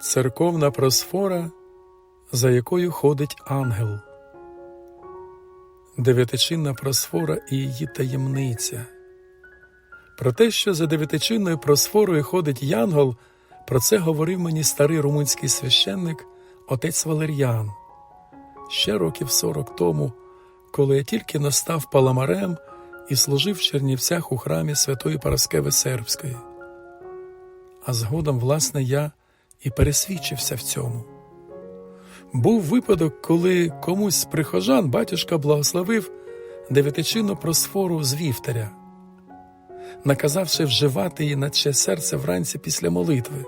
Церковна просфора, за якою ходить ангел. Дев'ятичинна просфора і її таємниця. Про те, що за дев'ятичинною просфорою ходить Янгол, про це говорив мені старий румунський священник отець Валер'ян. Ще років сорок тому, коли я тільки настав паламарем і служив в Чернівцях у храмі Святої Параскеви Сербської. А згодом, власне, я і пересвідчився в цьому. Був випадок, коли комусь з прихожан батюшка благословив дев'ятичинну просфору з вівтаря, наказавши вживати її на че серце вранці після молитви.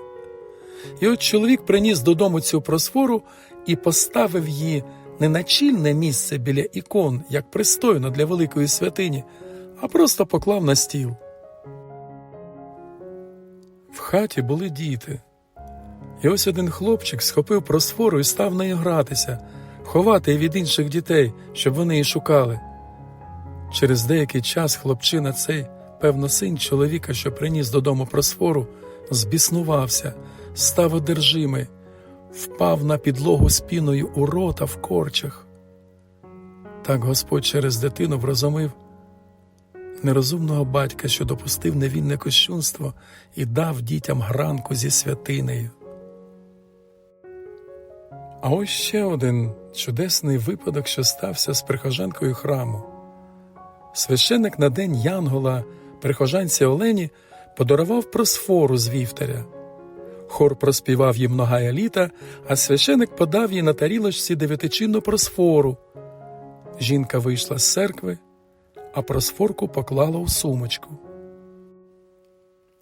І от чоловік приніс додому цю просфору і поставив її не на чільне місце біля ікон, як пристойно для великої святині, а просто поклав на стіл. В хаті були діти. І ось один хлопчик схопив просфору і став нею гратися, ховати її від інших дітей, щоб вони її шукали. Через деякий час хлопчина цей, певно, син чоловіка, що приніс додому просфору, збіснувався, став одержимий, впав на підлогу спіною у рота в корчах. Так Господь через дитину врозумив нерозумного батька, що допустив невільне кощунство і дав дітям гранку зі святинею. А ось ще один чудесний випадок, що стався з прихожанкою храму. Священик на день Янгола, прихожанці Олені, подарував просфору з вівтаря. Хор проспівав їм многая літа, а священик подав їй на тарілочці дев'ятичинну просфору. Жінка вийшла з церкви, а просфорку поклала у сумочку.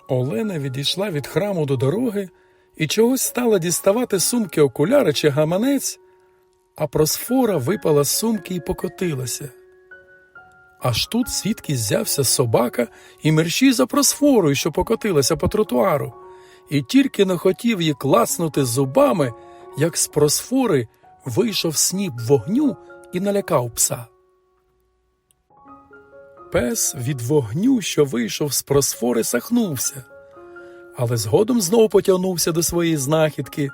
Олена відійшла від храму до дороги і чогось стала діставати сумки окуляри чи гаманець, а просфора випала з сумки і покотилася. Аж тут звідки ззявся собака і мерщій за просфорою, що покотилася по тротуару, і тільки не хотів її класнути зубами, як з просфори вийшов сніп вогню і налякав пса. Пес від вогню, що вийшов з просфори, сахнувся, але згодом знов потягнувся до своєї знахідки.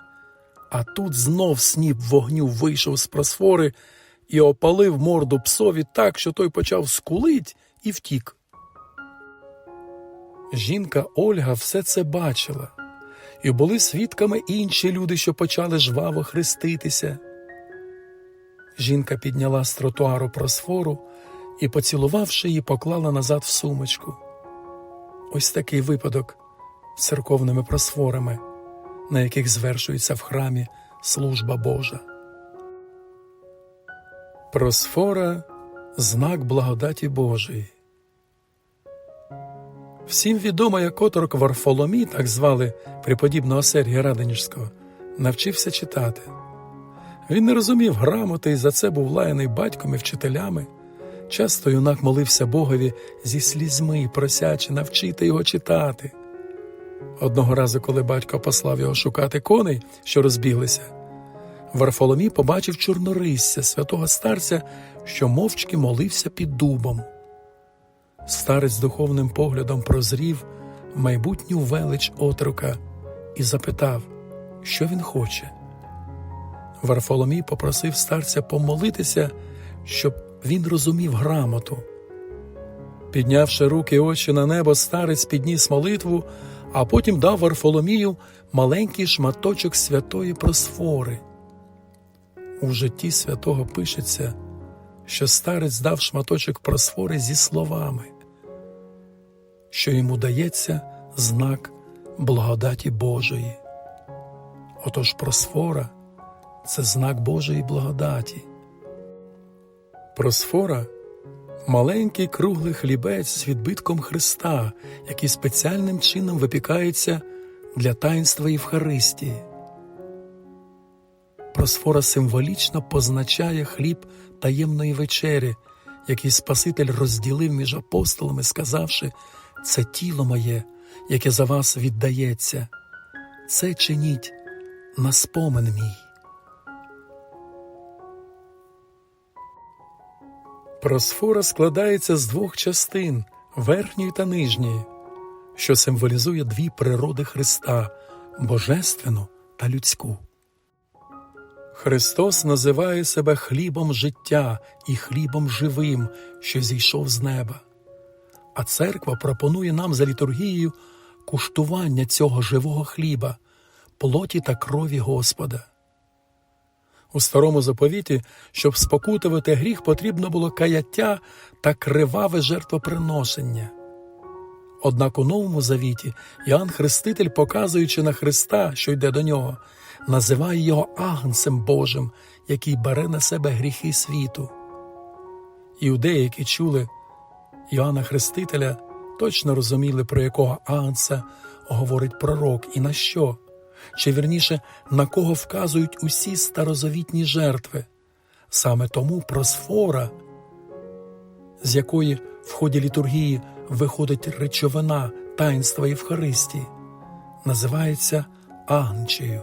А тут знов сніп вогню вийшов з просфори і опалив морду псові так, що той почав скулить і втік. Жінка Ольга все це бачила, і були свідками інші люди, що почали жваво хреститися. Жінка підняла з тротуару просфору і, поцілувавши її, поклала назад в сумочку. Ось такий випадок церковними просфорами, на яких звершується в храмі служба Божа. Просфора знак благодаті Божої. Всім відомо, як оторок Варфоломій, так звали преподібного Сергія Радонежського, навчився читати. Він не розумів грамоти і за це був лаяний батьком і вчителями. Часто юнак молився Богові зі слізьми, просячи навчити його читати. Одного разу, коли батько послав його шукати коней, що розбіглися, Варфоломій побачив чорнорисця святого старця, що мовчки молився під дубом. Старець духовним поглядом прозрів майбутню велич отрука і запитав, що він хоче. Варфоломій попросив старця помолитися, щоб він розумів грамоту. Піднявши руки очі на небо, старець підніс молитву, а потім дав Варфоломію маленький шматочок святої просфори. У житті святого пишеться, що старець дав шматочок просфори зі словами, що йому дається знак благодаті Божої. Отож просфора це знак Божої благодаті. Просфора маленький круглий хлібець з відбитком Христа, який спеціальним чином випікається для таїнства Євхаристії. Просфора символічно позначає хліб таємної вечері, який Спаситель розділив між апостолами, сказавши: це тіло моє, яке за вас віддається, це чиніть на спомин мій. Просфора складається з двох частин верхньої та нижньої, що символізує дві природи Христа божественну та людську. Христос називає себе хлібом життя і хлібом живим, що зійшов з неба. А церква пропонує нам за літургією куштування цього живого хліба, плоті та крові Господа. У старому заповіті, щоб спокутувати гріх, потрібно було каяття та криваве жертвоприношення. Однак у новому завіті Іоанн Хреститель, показуючи на Христа, що йде до нього, називає його агнцем Божим, який бере на себе гріхи світу. Іудеї, які чули Іоанна Хрестителя, точно розуміли, про якого агнця говорить пророк і на що, чи вірніше, на кого вказують усі старозавітні жертви. Саме тому просфора, з якої в ході літургії виходить речовина таїнства Євхаристії, називається агнчею.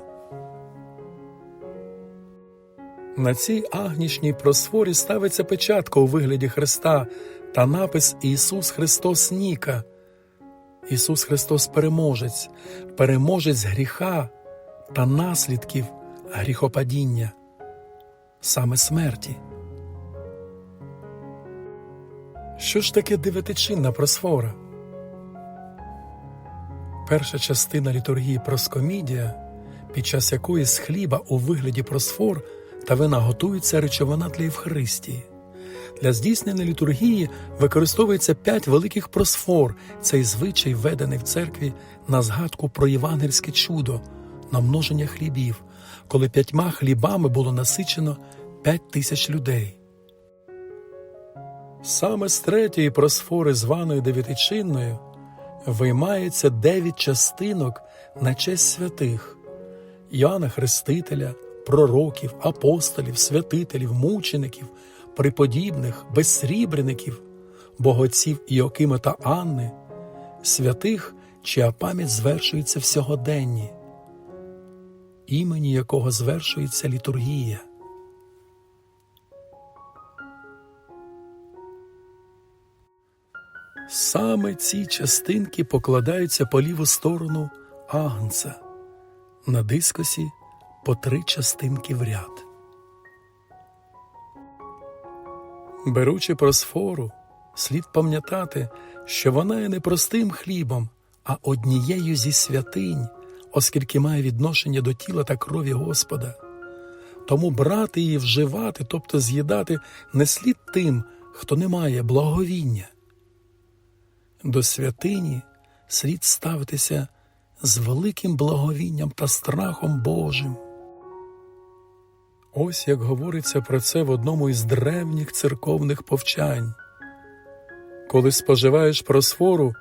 На цій агнічній просфорі ставиться печатка у вигляді Христа та напис Ісус Христос Ніка. Ісус Христос переможець, переможець гріха та наслідків гріхопадіння, саме смерті. Що ж таке дев'ятичинна просфора? Перша частина літургії проскомідія, під час якої з хліба у вигляді просфор та вина готується речовина для Євхаристії. Для здійснення літургії використовується п'ять великих просфор. Цей звичай введений в церкві на згадку про євангельське чудо, намноження хлібів, коли п'ятьма хлібами було насичено п'ять тисяч людей. Саме з третьої просфори, званої дев'ятичинною, виймається дев'ять частинок на честь святих Іоанна Хрестителя, пророків, апостолів, святителів, мучеників, преподібних, безсрібреників, богоців Іокима та Анни, святих, чия пам'ять звершується в сьогоденні, імені якого звершується літургія. Саме ці частинки покладаються по ліву сторону агнца, на дискосі по три частинки в ряд. Беручи просфору, слід пам'ятати, що вона є не простим хлібом, а однією зі святинь, оскільки має відношення до тіла та крові Господа. Тому брати її вживати, тобто з'їдати, не слід тим, хто не має благовіння. До святині слід ставитися з великим благовінням та страхом Божим. Ось як говориться про це в одному із древніх церковних повчань. Коли споживаєш просфору,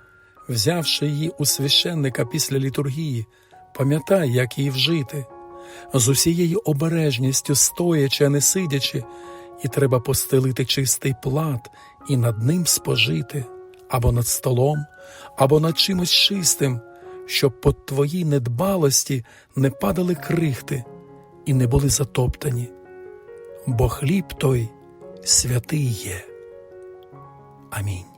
взявши її у священника після літургії, пам'ятай, як її вжити, з усією обережністю стоячи, а не сидячи, і треба постелити чистий плат і над ним спожити, або над столом, або над чимось чистим, щоб по твоїй недбалості не падали крихти і не були затоптані, бо хліб той святий є. Амінь.